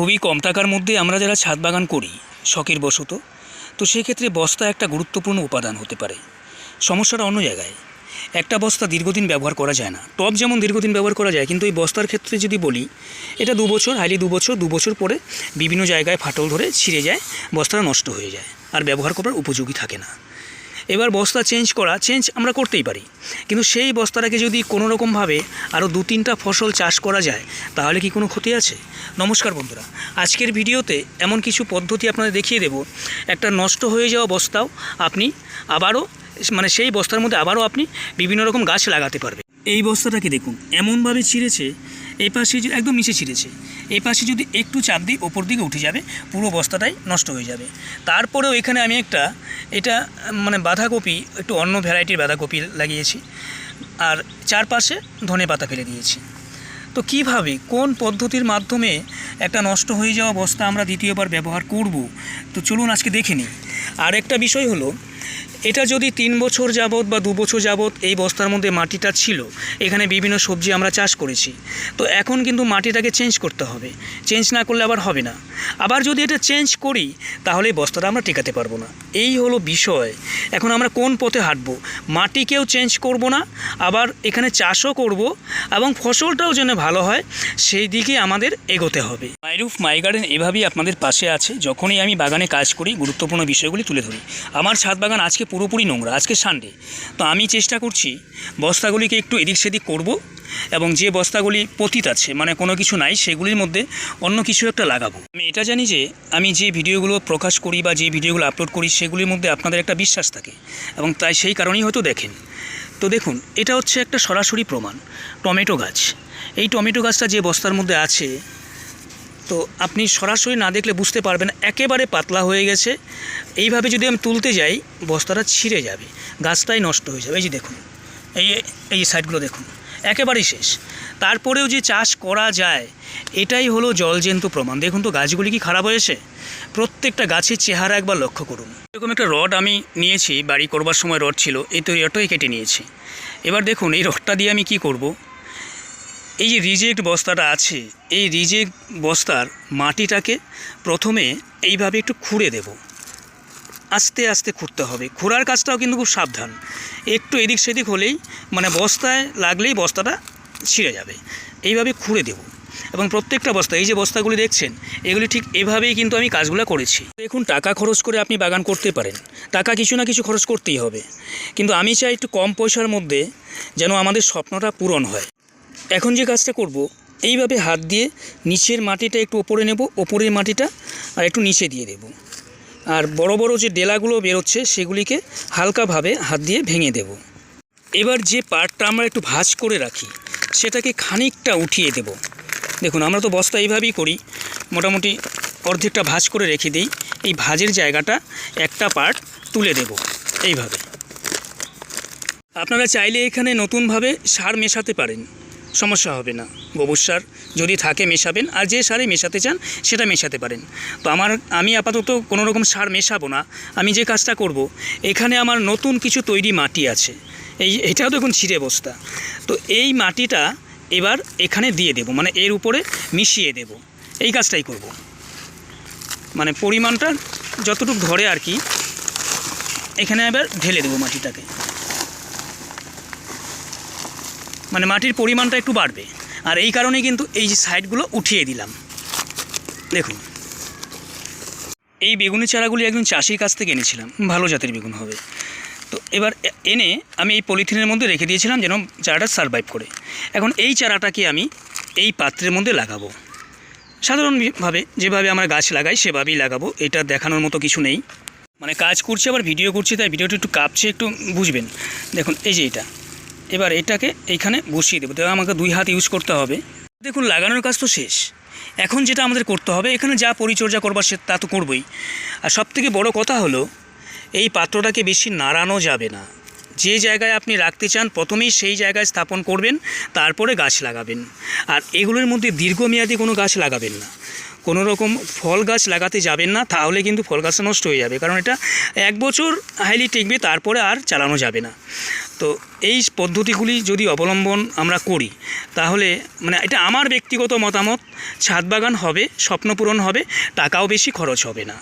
খুবই কম টাকার মধ্যে আমরা যারা ছাদ বাগান করি, শখের বশত, তো সেক্ষেত্রে বস্তা একটা গুরুত্বপূর্ণ উপাদান হতে পারে। সমস্যাটা অন্য জায়গায়। একটা বস্তা দীর্ঘদিন ব্যবহার করা যায় না। টপ যেমন দীর্ঘদিন ব্যবহার করা যায়, কিন্তু এই বস্তার ক্ষেত্রে যদি বলি, এটা দু বছর, হাইলি দু বছর দু বছর পরে বিভিন্ন জায়গায় ফাটল ধরে ছিঁড়ে যায়, বস্তাটা নষ্ট হয়ে যায়, আর ব্যবহার করার উপযোগী থাকে না। এবার বস্তা চেঞ্জ করা চেঞ্জ আমরা করতেই পারি। কিন্তু সেই বস্তাটাকে যদি কোনো রকমভাবে আরও দু তিনটা ফসল চাষ করা যায়, তাহলে কি কোনো ক্ষতি আছে? নমস্কার বন্ধুরা, আজকের ভিডিওতে এমন কিছু পদ্ধতি আপনাদের দেখিয়ে দেব। একটা নষ্ট হয়ে যাওয়া বস্তাও আপনি আবারও মানে সেই বস্তার মধ্যে আবারও আপনি বিভিন্ন রকম গাছ লাগাতে পারবেন। এই বস্তাটাকে দেখুন, এমনভাবে ছিঁড়েছে এই পাশে একদম নিচে ছিঁড়েছে এই পাশে যদি একটু চাপ দিই ওপর দিকে উঠে যাবে, পুরো বস্তাটাই নষ্ট হয়ে যাবে। তারপরেও এখানে আমি একটা, এটা মানে বাঁধাকপি, একটু অন্য ভ্যারাইটির বাঁধাকপি লাগিয়েছি, আর চারপাশে ধনে পাতা ফেলে দিয়েছি। তো কীভাবে, কোন পদ্ধতির মাধ্যমে একটা নষ্ট হয়ে যাওয়া বস্তা আমরা দ্বিতীয়বার ব্যবহার করব? তো চলুন আজকে দেখে নিই। আর একটা বিষয় হলো এটা যদি তিন বছর যাবৎ বা দু বছর যাবৎ এই বস্তার মধ্যে মাটিটা ছিল, এখানে বিভিন্ন সবজি আমরা চাষ করেছি। তো এখন কিন্তু মাটিটাকে চেঞ্জ করতে হবে। চেঞ্জ না করলে আবার হবে না। আবার যদি এটা চেঞ্জ করি, তাহলে বস্তাটা আমরা টেকাতে পারব না। এই হলো বিষয়। এখন আমরা কোন পথে হাঁটবো? মাটিকেও চেঞ্জ করব না, আবার এখানে চাষও করব, এবং ফসলটাও যেন ভালো হয়, সেই দিকে আমাদের এগোতে হবে। মাইরুফ মাই গার্ডেন এভাবেই আপনাদের পাশে আছে। যখনই আমি বাগানে কাজ করি, গুরুত্বপূর্ণ বিষয়গুলি তুলে ধরি। আমার ছাদ বাগান আজকে পুরোপুরি নোংরা, আজকে সানডে তো আমি চেষ্টা করছি, বস্তাগুলিকে একটু এদিক সেদিক করব, এবং যে বস্তাগুলি পতিত আছে মানে কোনো কিছু নাই, সেগুলির মধ্যে অন্য কিছু একটা লাগাবো। আমি এটা জানি যে আমি যে ভিডিওগুলো প্রকাশ করি বা যে ভিডিওগুলো আপলোড করি সেগুলির মধ্যে আপনাদের একটা বিশ্বাস থাকে এবং তাই সেই কারণেই হয়তো দেখেন। তো দেখুন, এটা হচ্ছে একটা সরাসরি প্রমাণ, টমেটো গাছ। এই টমেটো গাছটা যে বস্তার মধ্যে আছে, তো আপনি সরাসরি না দেখলে বুঝতে পারবেন, একেবারে পাতলা হয়ে গেছে। এইভাবে যদি আমি তুলতে যাই, বস্তাটা ছিঁড়ে যাবে, গাছটাই নষ্ট হয়ে যাবে। এই যে দেখুন, এই এই সাইডগুলো দেখুন। একেবারেই শেষ। তারপরেও যে চাষ করা যায়, এটাই হলো জলজন্ত প্রমাণ। দেখুন তো, গাছগুলি কি খারাপ হয়েছে? প্রত্যেকটা গাছের চেহারা একবার লক্ষ্য করুন। এরকম একটা রড আমি নিয়েছি, বাড়ি করবার সময় রড ছিল, এই তো রডটাই কেটে নিয়েছি। এবার দেখুন, এই রডটা দিয়ে আমি কি করব? এই যে রিজেক্ট বস্তাটা আছে, এই রিজেক্ট বস্তার মাটিটাকে প্রথমে এইভাবে একটু খুঁড়ে দেব। আস্তে আস্তে খুঁড়তে হবে। খোঁড়ার কাজটাও কিন্তু খুব সাবধান। একটু এদিক সেদিক হলেই মানে বস্তায় লাগলেই বস্তাটা ছিঁড়ে যাবে। এইভাবে খুঁড়ে দেব। এবং প্রত্যেকটা বস্তা, এই যে বস্তাগুলি দেখছেন, এগুলি ঠিক এভাবেই কিন্তু আমি কাজগুলো করেছি। দেখুন, টাকা খরচ করে আপনি বাগান করতে পারেন। টাকা কিছু না কিছু খরচ করতেই হবে। কিন্তু আমি চাই একটু কম পয়সার মধ্যে যেন আমাদের স্বপ্নটা পূরণ হয়। এখন যে কাজটা করব, এইভাবে হাত দিয়ে নিচের মাটিটা একটু ওপরে নেব, ওপরের মাটিটা আর একটু নিচে দিয়ে দেব। আর বড় বড় যে ডেলাগুলো বেরোচ্ছে সেগুলিকে হালকাভাবে হাত দিয়ে ভেঙে দেব। এবার যে পার্টটা আমরা একটু ভাজ করে রাখি, সেটাকে খানিকটা উঠিয়ে দেব। দেখুন, আমরা তো বস্তা এইভাবেই করি। মোটামুটি অর্ধেকটা ভাজ করে রেখে দিই। এই ভাঁজের জায়গাটা একটা পার্ট তুলে দেব, এইভাবে। আপনারা চাইলে এখানে নতুনভাবে সার মেশাতে পারেন। সমস্যা হবে না। গোবর সার যদি থাকে মেশাবেন, আর যে সারে মেশাতে চান, সেটা মেশাতে পারেন। তো আমার, আমি আপাতত কোনো রকম সার মেশাবো না। আমি যে কাজটা করব, এখানে আমার নতুন কিছু তৈরি মাটি আছে। এই, এটাও দেখুন ছিঁড়ে বস্তা। তো এই মাটিটা এবার এখানে দিয়ে দেব মানে এর উপরে মিশিয়ে দেব। এই কাজটাই করব। মানে পরিমাণটা যতটুকু ধরে আর কি, এখানে এবার ঢেলে দেবো মাটিটাকে। মানে মাটির পরিমাণটা একটু বাড়বে। আর এই কারণে কিন্তু এই যে সাইডগুলো উঠিয়ে দিলাম। দেখুন। এই বেগুনের চারাগুলি একজন চাষির কাছ থেকে এনেছিলাম। ভালো জাতের বেগুন হবে। তো এবার এনে আমি এই পলিথিনের মধ্যে রেখে দিয়েছিলাম যেন চারাটা সারভাইভ করে। এখন এই চারাটাকে আমি এই পাত্রের মধ্যে লাগাবো। সাধারণভাবে যেভাবে আমরা গাছ লাগাই, সেভাবেই লাগাবো। এটা দেখানোর মতো কিছু নেই। মানে কাজ করছি, আবার ভিডিও করছি, তাই ভিডিওটা একটু কাঁপছে, একটু বুঝবেন। দেখুন, এই যে এটা। এবার এটাকে এইখানে বসিয়ে দেবো। তবে আমাকে দুই হাত ইউজ করতে হবে। দেখুন, লাগানোর কাজ তো শেষ। এখন যেটা আমাদের করতে হবে, এখানে যা পরিচর্যা করবার সে তা তো করবই। আর সবথেকে বড় কথা হলো, এই পাত্রটাকে বেশি নাড়ানো যাবে না। যে জায়গায় আপনি রাখতে চান, প্রথমেই সেই জায়গায় স্থাপন করবেন, তারপরে গাছ লাগাবেন। আর এগুলোর মধ্যে দীর্ঘমেয়াদী কোনো গাছ লাগাবেন না। কোনো রকম ফল গাছ লাগাতে যাবেন না, তাহলে কিন্তু ফল গাছটা নষ্ট হয়ে যাবে। কারণ এটা এক বছর হাইলি টিকবে, তারপরে আর চালানো যাবে না। তো এই পদ্ধতিগুলি যদি অবলম্বন আমরা করি, তাহলে মানে এটা আমার ব্যক্তিগত মতামত ছাদ বাগান হবে, স্বপ্নপূরণ হবে, টাকাও বেশি খরচ হবে না।